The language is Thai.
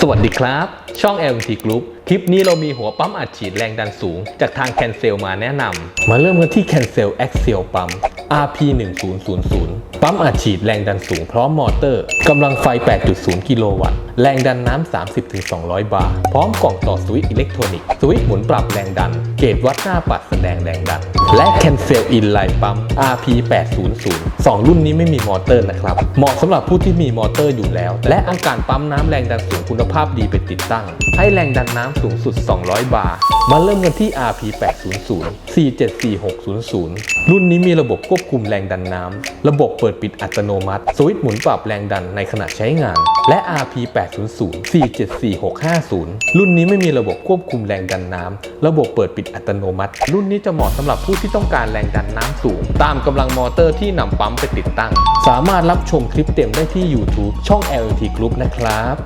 สวัสดีครับ ช่อง LT Group คลิปนี้เรามีหัวปั๊มอัดฉีดแรงดันสูง จากทางแคนเซลมาแนะนำมาเริ่มกันที่แคนเซล Axial ปั๊ม RP 1 0 0 0ปั๊มอัดฉีดแรงดันสูงพร้อมมอเตอร์กำลังไฟ 8.0 กิโลวัตต์ แรงดันน้ำ 30-200 บาร์ พร้อมกล่องต่อสวิตช์อิเล็กทรอนิกส์สวิตช์หมุนปรับแรงดันเกจวัดหน้าปัดแสดงแรงดัน และ Cancel Inline ปั๊ม RP 800 2 รุ่นนี้ไม่มีมอเตอร์นะครับ เหมาะสำหรับผู้ที่มีมอเตอร์อยู่แล้ว และอาการปั๊มน้ำแรงดันสูงคุณภาพดีไปติดตั้ง ให้แรงดันน้ำสูงสุด 200 บาร์มาเริ่มกันที่ RP 800 474600 รุ่นนี้มีระบบควบคุมแรงดันน้ำ ระบบเปิดปิดอัตโนมัติ สวิตช์หมุนปรับแรงดันในขณะใช้งาน และ RP 800 474650 รุ่นนี้ไม่มีระบบควบคุมแรงดันน้ำ ระบบเปิดปิดอัตโนมัติ รุ่นนี้จะเหมาะสำหรับผู้ที่ต้องการแรงดันน้ำสูง ตามกำลังมอเตอร์ที่นำปั๊มไปติดตั้ง สามารถรับชมคลิปเต็มได้ที่ YouTube ช่อง LT Group นะครับ